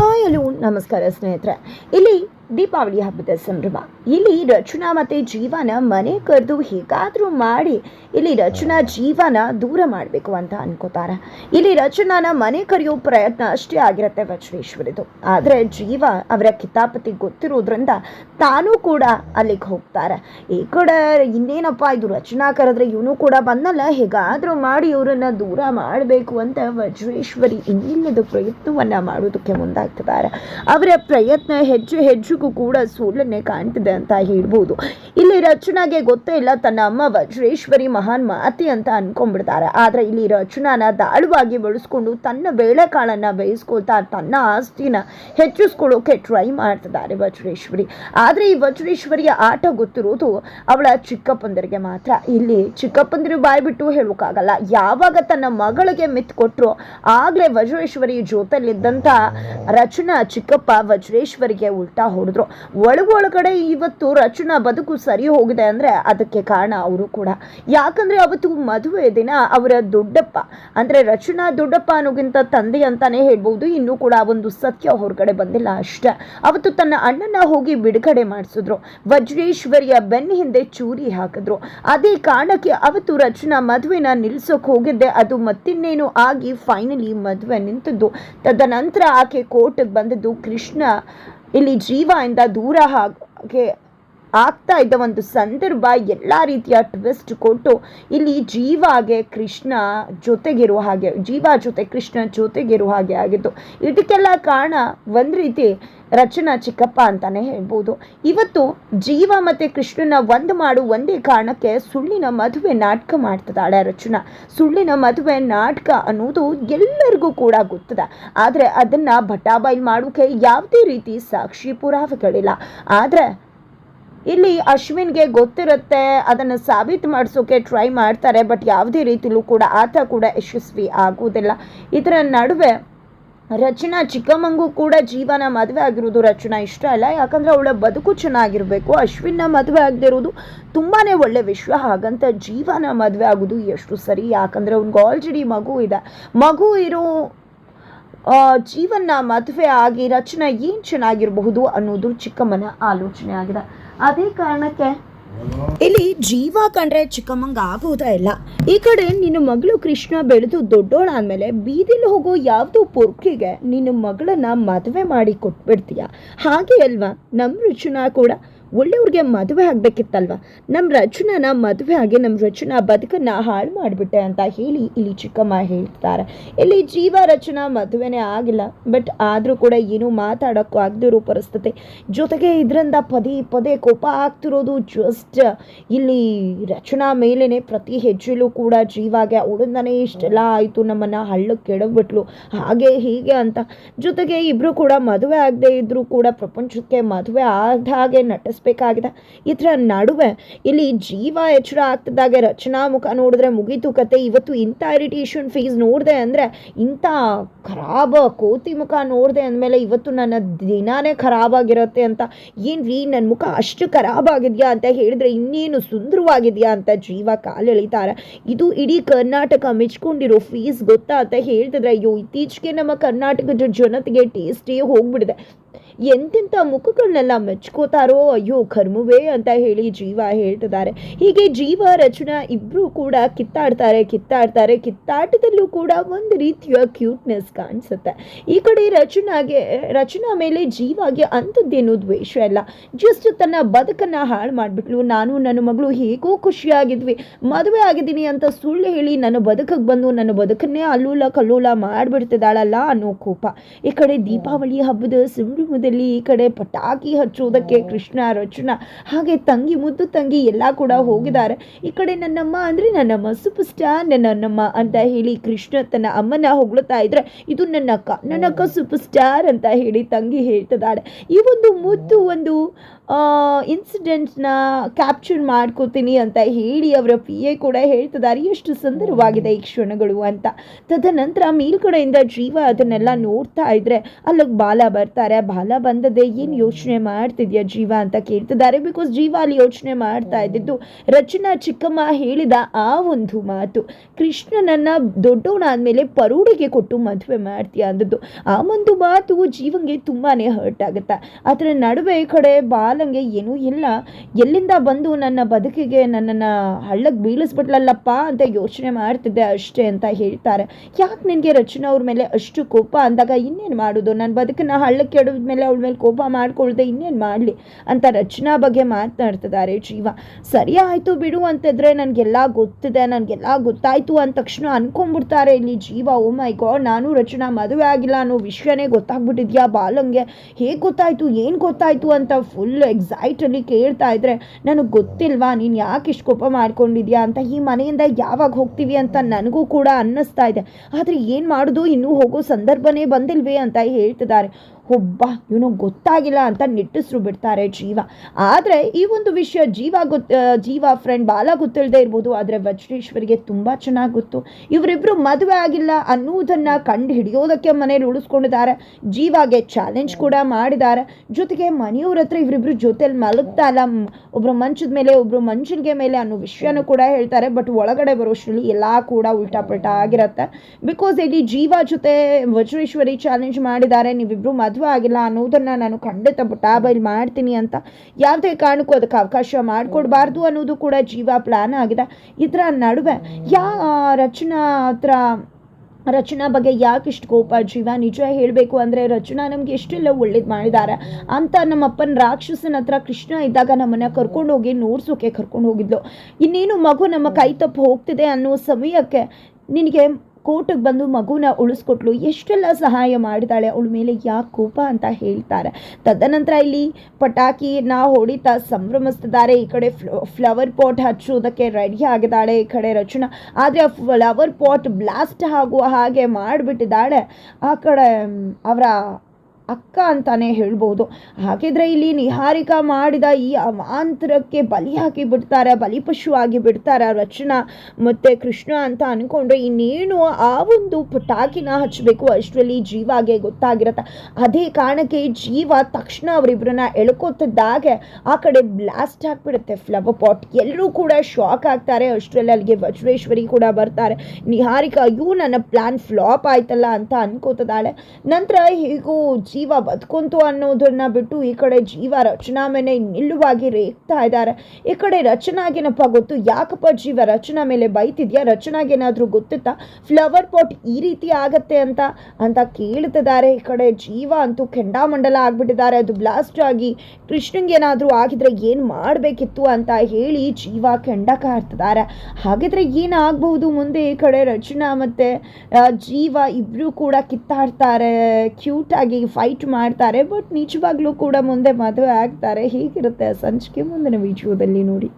Hi hello ನಮಸ್ಕಾರ ಸ್ನೇಹಿತರೆ. ಇಲ್ಲಿ ದೀಪಾವಳಿ ಹಬ್ಬದ ಸಂಭ್ರಮ. ಇಲ್ಲಿ ರಚನಾ ಮತ್ತೆ ಜೀವನ ಮನೆ ಕರೆದು ಹೇಗಾದರೂ ಮಾಡಿ ಇಲ್ಲಿ ರಚನಾ ಜೀವನ ದೂರ ಮಾಡಬೇಕು ಅಂತ ಅನ್ಕೋತಾರೆ. ಇಲ್ಲಿ ರಚನಾನ ಮನೆ ಕರೆಯೋ ಪ್ರಯತ್ನ ಅಷ್ಟೇ ಆಗಿರುತ್ತೆ ವಜ್ರೇಶ್ವರಿದು. ಆದರೆ ಜೀವ ಅವರ ಕಿತಾಪತಿ ಗೊತ್ತಿರೋದ್ರಿಂದ ತಾನೂ ಕೂಡ ಅಲ್ಲಿಗೆ ಹೋಗ್ತಾರೆ. ಈ ಕಡೆ ಇನ್ನೇನಪ್ಪ ಇದು ರಚನಾ ಕರೆದ್ರೆ ಇವನು ಕೂಡ ಬಂದಲ್ಲ ಹೇಗಾದರೂ ಮಾಡಿ ಇವರನ್ನ ದೂರ ಮಾಡಬೇಕು ಅಂತ ವಜ್ರೇಶ್ವರಿ ಇನ್ನಿಲ್ಲದ ಪ್ರಯತ್ನವನ್ನ ಮಾಡೋದಕ್ಕೆ ಮುಂದಾಗ್ತಿದ್ದಾರೆ. ಅವರ ಪ್ರಯತ್ನ ಹೆಜ್ಜೆ ಕೂಡ ಸೋಲನ್ನೇ ಕಾಣ್ತಿದೆ ಅಂತ ಹೇಳ್ಬೋದು. ಇಲ್ಲಿ ರಚನಾಗೆ ಗೊತ್ತೇ ಇಲ್ಲ ತನ್ನ ಅಮ್ಮ ವಜ್ರೇಶ್ವರಿ ಮಹಾನ್ ಮಾತಿ ಅಂತ ಅನ್ಕೊಂಡ್ಬಿಡ್ತಾರೆ. ಆದ್ರೆ ಇಲ್ಲಿ ರಚನಾನ ದಾಳುವಾಗಿ ಬಳಸ್ಕೊಂಡು ತನ್ನ ಬೇಳೆಕಾಳನ್ನ ಬೇಯಿಸ್ಕೊಳ್ತಾ ತನ್ನ ಆಸ್ತಿನ ಹೆಚ್ಚಿಸ್ಕೊಳ್ಳೋಕೆ ಟ್ರೈ ಮಾಡ್ತಿದ್ದಾರೆ ವಜ್ರೇಶ್ವರಿ. ಆದ್ರೆ ಈ ವಜ್ರೇಶ್ವರಿಯ ಆಟ ಗೊತ್ತಿರೋದು ಅವಳ ಚಿಕ್ಕಪ್ಪಂದರಿಗೆ ಮಾತ್ರ. ಇಲ್ಲಿ ಚಿಕ್ಕಪ್ಪಂದಿರು ಬಾಯ್ ಬಿಟ್ಟು ಹೇಳೋಕ್ಕಾಗಲ್ಲ. ಯಾವಾಗ ತನ್ನ ಮಗಳಿಗೆ ಮಿತ್ ಕೊಟ್ಟರು ಆಗ್ಲೇ ವಜ್ರೇಶ್ವರಿ ಜೊತೆಲಿದ್ದಂತ ರಚನಾ ಚಿಕ್ಕಪ್ಪ ವಜ್ರೇಶ್ವರಿಗೆ ಉಲ್ಟಾ ಹೊಡೆದ್ರು ಒಳಗೊಳಗಡೆ ಇವತ್ತು ರಚನಾ ಬದುಕು ಸರಿ ಹೋಗಿದೆ ಅಂದ್ರೆ ಅದಕ್ಕೆ ಕಾರಣ ಅವರು ಕೂಡ. ಯಾಕಂದ್ರೆ ಅವತ್ತು ಮದುವೆ ದಿನ ಅವರ ದೊಡ್ಡಪ್ಪ, ಅಂದ್ರೆ ರಚನಾ ದೊಡ್ಡಪ್ಪ ಅನ್ನೋಗಿಂತ ತಂದೆ ಅಂತಾನೆ ಹೇಳ್ಬೋದು ಇನ್ನೂ ಕೂಡ ಒಂದು ಸತ್ಯ ಹೊರಗಡೆ ಬಂದಿಲ್ಲ ಅಷ್ಟೇ. ಅವತ್ತು ತನ್ನ ಅಣ್ಣನ ಹೋಗಿ ಬಿಡುಗಡೆ ಮಾಡಿಸಿದ್ರು. ವಜ್ರೇಶ್ವರಿಯ ಬೆನ್ನ ಹಿಂದೆ ಚೂರಿ ಹಾಕಿದ್ರು. ಅದೇ ಕಾರಣಕ್ಕೆ ಅವತ್ತು ರಚನಾ ಮದುವೆನ ನಿಲ್ಸೋಕೆ ಹೋಗಿದ್ದೆ. ಅದು ಮತ್ತಿನ್ನೇನು ಆಗಿ ಫೈನಲಿ ಮದುವೆ ನಿಂತದ್ದು. ತದನಂತರ ಆಕೆ ಕೋರ್ಟ್ಗೆ ಬಂದದ್ದು ಕೃಷ್ಣ ಇಲ್ಲಿ ಜೀವ ಇಂದ ದೂರ ಹಾಗೆ ಆಗ್ತಾ ಇದ್ದ ಒಂದು ಸಂದರ್ಭ ಎಲ್ಲ ರೀತಿಯ ಟ್ವಿಸ್ಟ್ ಕೊಟ್ಟು ಇಲ್ಲಿ ಜೀವಾಗೆ ಕೃಷ್ಣ ಜೊತೆಗಿರುವ ಹಾಗೆ, ಜೀವ ಜೊತೆ ಕೃಷ್ಣ ಜೊತೆಗಿರುವ ಹಾಗೆ ಆಗಿತ್ತು ಇದಕ್ಕೆಲ್ಲ ಕಾರಣ ಒಂದು ರೀತಿ ರಚನಾ ಚಿಕ್ಕಪ್ಪ ಅಂತಾನೆ ಹೇಳ್ಬೋದು. ಇವತ್ತು ಜೀವ ಮತ್ತು ಕೃಷ್ಣನ ಒಂದು ಮಾಡು ಒಂದೇ ಕಾರಣಕ್ಕೆ ಸುಳ್ಳಿನ ಮದುವೆ ನಾಟಕ ಮಾಡ್ತದಾಳೆ ರಚನಾ. ಸುಳ್ಳಿನ ಮದುವೆ ನಾಟಕ ಅನ್ನೋದು ಎಲ್ಲರಿಗೂ ಕೂಡ ಗೊತ್ತದ. ಆದರೆ ಅದನ್ನು ಬಟಾಬೈಲ್ ಮಾಡೋಕೆ ಯಾವುದೇ ರೀತಿ ಸಾಕ್ಷಿ ಪುರಾವೆಗಳಿಲ್ಲ. ಆದರೆ ಇಲ್ಲಿ ಅಶ್ವಿನ್ಗೆ ಗೊತ್ತಿರುತ್ತೆ, ಅದನ್ನು ಸಾಬೀತು ಮಾಡಿಸೋಕೆ ಟ್ರೈ ಮಾಡ್ತಾರೆ ಬಟ್ ಯಾವುದೇ ರೀತಿಲೂ ಕೂಡ ಆತ ಕೂಡ ಯಶಸ್ವಿ ಆಗುವುದಿಲ್ಲ. ಇದರ ನಡುವೆ ರಚನಾ ಚಿಕ್ಕಮ್ಮಂಗೂ ಕೂಡ ಜೀವನ ಮದುವೆ ಆಗಿರೋದು ರಚನಾ ಇಷ್ಟ ಅಲ್ಲ, ಯಾಕಂದರೆ ಅವಳ ಬದುಕು ಚೆನ್ನಾಗಿರಬೇಕು, ಅಶ್ವಿನ್ನ ಮದುವೆ ಆಗದಿರೋದು ತುಂಬಾ ಒಳ್ಳೆ ವಿಷಯ ಹಾಗಂತ ಜೀವನ ಮದುವೆ ಆಗೋದು ಎಷ್ಟು ಸರಿ, ಯಾಕಂದರೆ ಅವ್ನಿಗೆ ಆಲ್ರೆಡಿ ಮಗು ಇದೆ. ಮಗು ಇರೋ ಜೀವನ ಮದುವೆ ಆಗಿ ರಚನೆ ಏನು ಚೆನ್ನಾಗಿರಬಹುದು ಅನ್ನೋದು ಚಿಕ್ಕಮ್ಮನ ಆಲೋಚನೆ ಆಗಿದೆ. ಅದೇ ಕಾರಣಕ್ಕೆ ಇಲ್ಲಿ ಜೀವ ಕಂಡ್ರೆ ಚಿಕ್ಕಮ್ಮಂಗ ಆಗೋದೇ ಇಲ್ಲ. ಈ ಕಡೆ ನಿನ್ನ ಮಗಳು ಕೃಷ್ಣ ಬೆಳೆದು ದೊಡ್ಡೋಳಾದ್ಮೇಲೆ ಬೀದಿಲಿ ಹೋಗೋ ಯಾವುದೋ ಪೊರ್ಕಿಗೆ ನಿನ್ನ ಮಗಳನ್ನ ಮದುವೆ ಮಾಡಿ ಕೊಟ್ಬಿಡ್ತೀಯ. ಹಾಗೆ ಅಲ್ವಾ? ನಮ್ಮ ರುಚಿನ ಕೂಡ. ಒಳ್ಳೆಯವ್ರಿಗೆ ಮದುವೆ ಆಗಬೇಕಿತ್ತಲ್ವ? ನಮ್ಮ ರಚನಾನ ಮದುವೆ ಆಗಿ ನಮ್ಮ ರಚನಾ ಬದುಕನ್ನ ಹಾಳು ಮಾಡಿಬಿಟ್ಟೆ ಅಂತ ಹೇಳಿ ಇಲ್ಲಿ ಚಿಕ್ಕಮ್ಮ ಹೇಳ್ತಾರೆ. ಇಲ್ಲಿ ಜೀವ ರಚನಾ ಮದುವೆನೇ ಆಗಿಲ್ಲ ಬಟ್ ಆದರೂ ಕೂಡ ಏನೂ ಮಾತಾಡೋಕ್ಕೂ ಆಗದಿರೋ ಪರಿಸ್ಥಿತಿ. ಜೊತೆಗೆ ಇದರಿಂದ ಪದೇ ಪದೇ ಕೋಪ ಆಗ್ತಿರೋದು ಜಸ್ಟ್ ಇಲ್ಲಿ ರಚನಾ ಮೇಲೇ ಪ್ರತಿ ಹೆಜ್ಜೆಲೂ ಕೂಡ ಜೀವಾಗೆ ಅವಳಿಂದನೇ ಇಷ್ಟೆಲ್ಲ ಆಯಿತು, ನಮ್ಮನ್ನು ಹಳ್ಳಕ್ಕೆ ಕೆಡಗ್ಬಿಟ್ಲು ಹಾಗೆ ಹೀಗೆ ಅಂತ. ಜೊತೆಗೆ ಇಬ್ಬರು ಕೂಡ ಮದುವೆ ಆಗದೆ ಇದ್ರೂ ಕೂಡ ಪ್ರಪಂಚಕ್ಕೆ ಮದುವೆ ಆದ ಹಾಗೆ ನಟಿಸ್ಬೇಕಾಗಿದೆ ಇದರ ನಡುವೆ ಇಲ್ಲಿ ಜೀವ ಎಚ್ಚರ ಆಗ್ತಿದ್ದಾಗೆ ರಚನಾ ಮುಖ ನೋಡಿದ್ರೆ ಮುಗೀತು ಕತೆ. ಇವತ್ತು ಇಂಥ ಇರಿಟೇಷನ್ ಫೇಸ್ ನೋಡಿದೆ ಅಂದರೆ ಇಂಥ ಖರಾಬ ಕೋತಿ ಮುಖ ನೋಡಿದೆ ಅಂದಮೇಲೆ ಇವತ್ತು ನನ್ನ ದಿನಾನೇ ಖರಾಬಾಗಿರುತ್ತೆ ಅಂತ. ಏನು ರೀ ನನ್ನ ಮುಖ ಅಷ್ಟು ಖರಾಬಾಗಿದೆಯಾ ಅಂತ ಹೇಳಿದ್ರೆ ಇನ್ನೇನು ಸುಂದರವಾಗಿದೆಯಾ ಅಂತ ಜೀವ ಕಾಲೆಳಿತಾರೆ ಇದು ಇಡೀ ಕರ್ನಾಟಕ ಮೆಚ್ಕೊಂಡಿರೋ ಫೀಸ್ ಗೊತ್ತಾ ಅಂತ ಹೇಳ್ತಿದ್ರೆ, ಅಯ್ಯೋ, ಇತ್ತೀಚೆಗೆ ನಮ್ಮ ಕರ್ನಾಟಕದ ಜನತೆಗೆ ಟೇಸ್ಟೇ ಹೋಗ್ಬಿಡಿದೆ. ಎಂತೆಂಥ ಮುಖಗಳನ್ನೆಲ್ಲ ಮೆಚ್ಕೋತಾರೋ, ಅಯ್ಯೋ, ಕರ್ಮವೇ ಅಂತ ಹೇಳಿ ಜೀವ ಹೇಳ್ತಿದ್ದಾರೆ. ಹೀಗೆ ಜೀವ ರಚನಾ ಇಬ್ಬರೂ ಕೂಡ ಕಿತ್ತಾಡ್ತಾರೆ ಕಿತ್ತಾಡ್ತಾರೆ, ಕಿತ್ತಾಟದಲ್ಲೂ ಕೂಡ ಒಂದು ರೀತಿಯ ಕ್ಯೂಟ್ನೆಸ್ ಕಾಣಿಸುತ್ತೆ. ಈ ಕಡೆ ರಚನಾಗೆ, ರಚನಾ ಮೇಲೆ ಜೀವಾಗೆ ಅಂಥದ್ದೇನು ದ್ವೇಷ ಇಲ್ಲ. ಜಸ್ಟ್ ತನ್ನ ಬದುಕನ್ನು ಹಾಳು ಮಾಡಿಬಿಟ್ಲು. ನಾನು, ನನ್ನ ಮಗಳು ಹೇಗೋ ಖುಷಿಯಾಗಿದ್ವಿ. ಮದುವೆ ಆಗಿದ್ದೀನಿ ಅಂತ ಸುಳ್ಳು ಹೇಳಿ ನನ್ನ ಬದುಕಿಗೆ ಬಂದು, ನನ್ನ ಬದುಕನ್ನೇ ಅಲ್ಲೂಲ ಕಲ್ಲೂಲ ಮಾಡಿಬಿಡ್ತಿದ್ದಾಳಲ್ಲ ಅನ್ನೋ ಕೋಪ. ಈ ಕಡೆ ದೀಪಾವಳಿ ಹಬ್ಬದ ಸಂಭ್ರಮದಲ್ಲಿ ಈ ಕಡೆ ಪಟಾಕಿ ಹಚ್ಚುವುದಕ್ಕೆ ಕೃಷ್ಣ ರಚನಾ ಹಾಗೆ ತಂಗಿ ಮುದ್ದು ತಂಗಿ ಎಲ್ಲ ಕೂಡ ಹೋಗಿದ್ದಾರೆ. ಈ ಕಡೆ ನನ್ನಮ್ಮ ಅಂದರೆ ನನ್ನಮ್ಮ ಸೂಪರ್ ಸ್ಟಾರ್ ನನ್ನಮ್ಮ ಅಂತ ಹೇಳಿ ಕೃಷ್ಣ ತನ್ನ ಅಮ್ಮನ ಹೊಗಳುತ್ತಾ ಇದ್ರೆ ಇದು ನನ್ನ ಅಕ್ಕ ನನ್ನ ಅಕ್ಕ ಸೂಪರ್ ಸ್ಟಾರ್ ಅಂತ ಹೇಳಿ ತಂಗಿ ಹೇಳ್ತಿದ್ದಾಳೆ. ಈ ಒಂದು ಮುದ್ದು ಒಂದು ಇನ್ಸಿಡೆಂಟ್ಸ್ನ ಕ್ಯಾಪ್ಚರ್ ಮಾಡ್ಕೋತೀನಿ ಅಂತ ಹೇಳಿ ಅವರ ಪಿ ಎ ಕೂಡ ಹೇಳ್ತಿದ್ದಾರೆ. ಎಷ್ಟು ಸುಂದರವಾಗಿದೆ ಈ ಕ್ಷಣಗಳು ಅಂತ. ತದನಂತರ ಮೇಲ್ಗಡೆಯಿಂದ ಜೀವ ಅದನ್ನೆಲ್ಲ ನೋಡ್ತಾ ಇದ್ರೆ ಅಲ್ಲಿಗೆ ಬಾಲ ಬರ್ತಾರೆ. ಬಾಲ ಬಂದದೆ ಏನು ಯೋಚನೆ ಮಾಡ್ತಿದ್ಯಾ ಜೀವ ಅಂತ ಕೇಳ್ತಿದ್ದಾರೆ. ಬಿಕಾಸ್ ಜೀವ ಅಲ್ಲಿ ಯೋಚನೆ ಮಾಡ್ತಾ ಇದ್ದಿದ್ದು ರಚನಾ ಚಿಕ್ಕಮ್ಮ ಹೇಳಿದ ಆ ಒಂದು ಮಾತು. ಕೃಷ್ಣನನ್ನ ದೊಡ್ಡವನಾದ್ಮೇಲೆ ಪರೋಡಿಗೆ ಕೊಟ್ಟು ಮದುವೆ ಮಾಡ್ತೀಯ ಅಂದದ್ದು. ಆ ಒಂದು ಮಾತು ಜೀವಂಗೆ ತುಂಬಾನೇ ಹರ್ಟ್ ಆಗುತ್ತೆ. ಅದರ ನಡುವೆ ಕಡೆ ಕಡೆ ಬಾಲಂಗೆ ಏನೂ ಇಲ್ಲ. ಎಲ್ಲಿಂದ ಬಂದು ನನ್ನ ಬದುಕಿಗೆ ನನ್ನನ್ನು ಹಳ್ಳಕ್ಕೆ ಬೀಳಿಸ್ಬಿಟ್ಲಲ್ಲಪ್ಪ ಅಂತ ಯೋಚನೆ ಮಾಡ್ತಿದ್ದೆ ಅಷ್ಟೇ ಅಂತ ಹೇಳ್ತಾರೆ. ಯಾಕೆ ನಿನಗೆ ರಚನಾ ಅವ್ರ ಮೇಲೆ ಅಷ್ಟು ಕೋಪ ಅಂದಾಗ ಇನ್ನೇನು ಮಾಡೋದು? ನನ್ನ ಬದುಕನ್ನ ಹಳ್ಳಕ್ಕೆ ಕೆಡದ ಮೇಲೆ ಅವಳ ಮೇಲೆ ಕೋಪ ಮಾಡ್ಕೊಳ್ದೆ ಇನ್ನೇನು ಮಾಡಲಿ ಅಂತ ರಚನಾ ಬಗ್ಗೆ ಮಾತನಾಡ್ತಿದ್ದಾರೆ ಜೀವ. ಸರಿ ಆಯಿತು ಬಿಡು ಅಂತಿದ್ರೆ ನನಗೆಲ್ಲ ಗೊತ್ತಿದೆ, ನನಗೆಲ್ಲ ಗೊತ್ತಾಯಿತು ಅಂದ ತಕ್ಷಣ ಅನ್ಕೊಂಡ್ಬಿಡ್ತಾರೆ ಇಲ್ಲಿ ಜೀವ. ಓ ಮೈ ಗಾಡ್, ನಾನು ರಚನಾ ಮದುವೆ ಆಗಿಲ್ಲ ಅನ್ನೋ ವಿಷಯನೇ ಗೊತ್ತಾಗ್ಬಿಟ್ಟಿದ್ಯಾ ಬಾಲಂಗೆ? ಹೇಗೆ ಗೊತ್ತಾಯ್ತು, ಏನು ಗೊತ್ತಾಯ್ತು ಅಂತ ಫುಲ್ ಎಕ್ಸೈಟಲ್ಲಿ ಕೇಳ್ತಾ ಇದ್ರೆ, ನನಗೆ ಗೊತ್ತಿಲ್ವಾ? ನೀನು ಯಾಕೆ ಇಷ್ಟು ಕೋಪ ಮಾಡ್ಕೊಂಡಿದ್ಯಾ? ಅಂತ ಈ ಮನೆಯಿಂದ ಯಾವಾಗ ಹೋಗ್ತೀವಿ ಅಂತ ನನಗೂ ಕೂಡ ಅನ್ನಿಸ್ತಾ ಇದೆ. ಆದರೆ ಏನು ಮಾಡೋದು? ಇನ್ನೂ ಹೋಗೋ ಸಂದರ್ಭನೇ ಬಂದಿಲ್ವೇ ಅಂತ ಹೇಳ್ತಿದ್ದಾರೆ. ಒಬ್ಬ, ಇವನು ಗೊತ್ತಾಗಿಲ್ಲ ಅಂತ ನಿಟ್ಟಿಸ್ರು ಬಿಡ್ತಾರೆ ಜೀವ. ಆದರೆ ಈ ಒಂದು ವಿಷಯ ಜೀವ ಜೀವ ಫ್ರೆಂಡ್ ಬಾಲ ಗೊತ್ತಿಲ್ಲದೆ ಇರ್ಬೋದು, ಆದರೆ ವಜ್ರೇಶ್ವರಿಗೆ ತುಂಬ ಚೆನ್ನಾಗಿ ಗೊತ್ತು. ಇವರಿಬ್ಬರು ಮದುವೆ ಆಗಿಲ್ಲ ಅನ್ನುವುದನ್ನು ಕಂಡು ಹಿಡಿಯೋದಕ್ಕೆ ಮನೇಲಿ ಉಳಿಸ್ಕೊಂಡಿದ್ದಾರೆ. ಜೀವಾಗೆ ಚಾಲೆಂಜ್ ಕೂಡ ಮಾಡಿದ್ದಾರೆ. ಜೊತೆಗೆ ಮನೆಯವ್ರ ಹತ್ರ ಇವರಿಬ್ರು ಜೊತೆಲಿ ಮಲಗ್ತಾ ಇಲ್ಲ. ಒಬ್ಬರು ಮಂಚದ ಮೇಲೆ ಒಬ್ಬರು ಮಂಚನ್ಗೆ ಮೇಲೆ ಅನ್ನೋ ವಿಷಯನೂ ಕೂಡ ಹೇಳ್ತಾರೆ. ಬಟ್ ಒಳಗಡೆ ಬರೋಷ್ಟರಲ್ಲಿ ಎಲ್ಲ ಕೂಡ ಉಲ್ಟಾ ಪಲ್ಟಾ ಆಗಿರುತ್ತೆ ಬಿಕಾಸ್ ಇಲ್ಲಿ ಜೀವ ಜೊತೆ ವಜ್ರೇಶ್ವರಿ ಚಾಲೆಂಜ್ ಮಾಡಿದ್ದಾರೆ. ನೀವಿಬ್ರು ಮದುವೆ ಆಗಿಲ್ಲ ಅನ್ನೋದನ್ನ ನಾನು ಖಂಡಿತ ಬೈಲ್ ಮಾಡ್ತೀನಿ ಅಂತ ಯಾವುದೇ ಕಾರಣಕ್ಕೂ ಅದಕ್ಕೆ ಅವಕಾಶ ಮಾಡಿಕೊಡ್ಬಾರ್ದು ಅನ್ನೋದು ಕೂಡ ಜೀವ ಪ್ಲಾನ್ ಆಗಿದೆ. ಇದರ ನಡುವೆ ಯಾ ರಚನಾ ಹತ್ರ, ರಚನಾ ಬಗ್ಗೆ ಯಾಕೆ ಇಷ್ಟು ಕೋಪ ಜೀವ? ನಿಜ ಹೇಳಬೇಕು ಅಂದರೆ ರಚನಾ ನಮ್ಗೆ ಎಷ್ಟೆಲ್ಲ ಒಳ್ಳೇದು ಮಾಡಿದ್ದಾರೆ ಅಂತ ನಮ್ಮಪ್ಪನ ರಾಕ್ಷಸನ ಹತ್ರ ಕೃಷ್ಣ ಇದ್ದಾಗ ನಮ್ಮನ್ನು ಕರ್ಕೊಂಡು ಹೋಗಿ ನೋಡ್ಸೋಕೆ ಕರ್ಕೊಂಡು ಹೋಗಿದ್ಲು. ಇನ್ನೇನು ಮಗು ನಮ್ಮ ಕೈ ತಪ್ಪು ಹೋಗ್ತಿದೆ ಅನ್ನೋ ಸಮಯಕ್ಕೆ ನಿನಗೆ ಕೋರ್ಟಿಗೆ ಬಂದು ಮಗುನ ಉಳಿಸ್ಕೊಟ್ಲು, ಎಷ್ಟೆಲ್ಲ ಸಹಾಯ ಮಾಡಿದಾಳೆ ಅವಳ ಮೇಲೆ, ಯಾಕೆ ಕೋಪ ಅಂತ ಹೇಳ್ತಾರೆ. ತದನಂತರ ಇಲ್ಲಿ ಪಟಾಕಿನ ಹೊಡಿತಾ ಸಂಭ್ರಮಿಸ್ತಿದ್ದಾರೆ. ಈ ಕಡೆ ಫ್ಲವರ್ ಪಾಟ್ ಹಚ್ಚೋದಕ್ಕೆ ರೆಡಿ ಆಗಿದ್ದಾಳೆ ಈ ಕಡೆ ರಚನಾ. ಆದರೆ ಆ ಫ್ಲವರ್ ಪಾಟ್ ಬ್ಲಾಸ್ಟ್ ಆಗುವ ಹಾಗೆ ಮಾಡಿಬಿಟ್ಟಿದ್ದಾಳೆ. ಆ ಕಡೆ, ಅವರ ಅಕ್ಕ ಅಂತಾನೆ ಹೇಳ್ಬೋದು. ಹಾಗಿದ್ರೆ ಇಲ್ಲಿ ನಿಹಾರಿಕಾ ಮಾಡಿದ ಈ ಅವಾಂತರಕ್ಕೆ ಬಲಿ ಹಾಕಿ ಬಿಡ್ತಾರೆ ಬಲಿಪಶು ಆಗಿ ಬಿಡ್ತಾರೆ ರಚನಾ ಮತ್ತು ಕೃಷ್ಣ ಅಂತ ಅಂದ್ಕೊಂಡ್ರೆ ಇನ್ನೇನು ಆ ಒಂದು ಪಟಾಕಿನ ಹಚ್ಚಬೇಕು ಅಷ್ಟರಲ್ಲಿ ಜೀವಾಗೆ ಗೊತ್ತಾಗಿರತ್ತೆ. ಅದೇ ಕಾರಣಕ್ಕೆ ಜೀವ ತಕ್ಷಣ ಅವರಿಬ್ಬರನ್ನ ಎಳ್ಕೊತಿದ್ದಾಗೆ ಆ ಕಡೆ ಬ್ಲಾಸ್ಟ್ ಆಗಿಬಿಡುತ್ತೆ ಫ್ಲವರ್ ಪಾಟ್ ಎಲ್ಲರೂ ಕೂಡ ಶಾಕ್ ಆಗ್ತಾರೆ, ಅಷ್ಟರಲ್ಲಿ ಅಲ್ಲಿಗೆ ವಜ್ರೇಶ್ವರಿ ಕೂಡ ಬರ್ತಾರೆ. ನಿಹಾರಿಕಾ, ಅಯ್ಯೋ, ನನ್ನ ಪ್ಲಾನ್ ಫ್ಲಾಪ್ ಆಯ್ತಲ್ಲ ಅಂತ ಅನ್ಕೋತಿದ್ದಾಳೆ. ನಂತರ ಹೇಗೂ ಜೀವ ಬದುಕುಂತು ಅನ್ನೋದನ್ನ ಬಿಟ್ಟು ಈ ಕಡೆ ಜೀವ ರಚನಾ ಮೇಲೆ ನಿಲ್ಲುವಾಗಿ ರೇಗ್ತಾ ಇದ್ದಾರೆ. ಈ ಕಡೆ ರಚನಾಗೇನಪ್ಪ ಗೊತ್ತು ಯಾಕಪ್ಪ ಜೀವ ರಚನಾ ಮೇಲೆ ಬೈತಿದ್ಯಾ? ರಚನಾಗೇನಾದರೂ ಗೊತ್ತಿತ್ತಾ? ಫ್ಲವರ್ ಪಾಟ್ ಈ ರೀತಿ ಆಗತ್ತೆ ಅಂತ ಅಂತ ಕೇಳ್ತಿದ್ದಾರೆ. ಈ ಕಡೆ ಜೀವ ಅಂತೂ ಕೆಂಡಾಮಂಡಲ ಆಗಿಬಿಟ್ಟಿದ್ದಾರೆ. ಅದು ಬ್ಲಾಸ್ಟ್ ಆಗಿ ಕೃಷ್ಣಂಗೆ ಏನಾದರೂ ಆಗಿದ್ರೆ ಏನು ಮಾಡಬೇಕಿತ್ತು ಅಂತ ಹೇಳಿ ಜೀವ ಕೆಂಡ ಕಾರ್ತಿದ್ದಾರೆ ಹಾಗಿದ್ರೆ ಏನಾಗ್ಬಹುದು ಮುಂದೆ ಈ ಕಡೆ ರಚನಾ ಮತ್ತು ಜೀವ ಇಬ್ಬರೂ ಕೂಡ ಕಿತ್ತಾಡ್ತಾರೆ. ಕ್ಯೂಟಾಗಿ ಫೈಟ್ ಮಾಡ್ತಾರೆ ಬಟ್ ನಿಜವಾಗ್ಲೂ ಕೂಡ ಮುಂದೆ ಮದುವೆ ಆಗ್ತಾರೆ. ಹೀಗಿರುತ್ತೆ ಸಂಚಿಕೆ? ಮುಂದಿನ ವಿಡಿಯೋದಲ್ಲಿ ನೋಡಿ.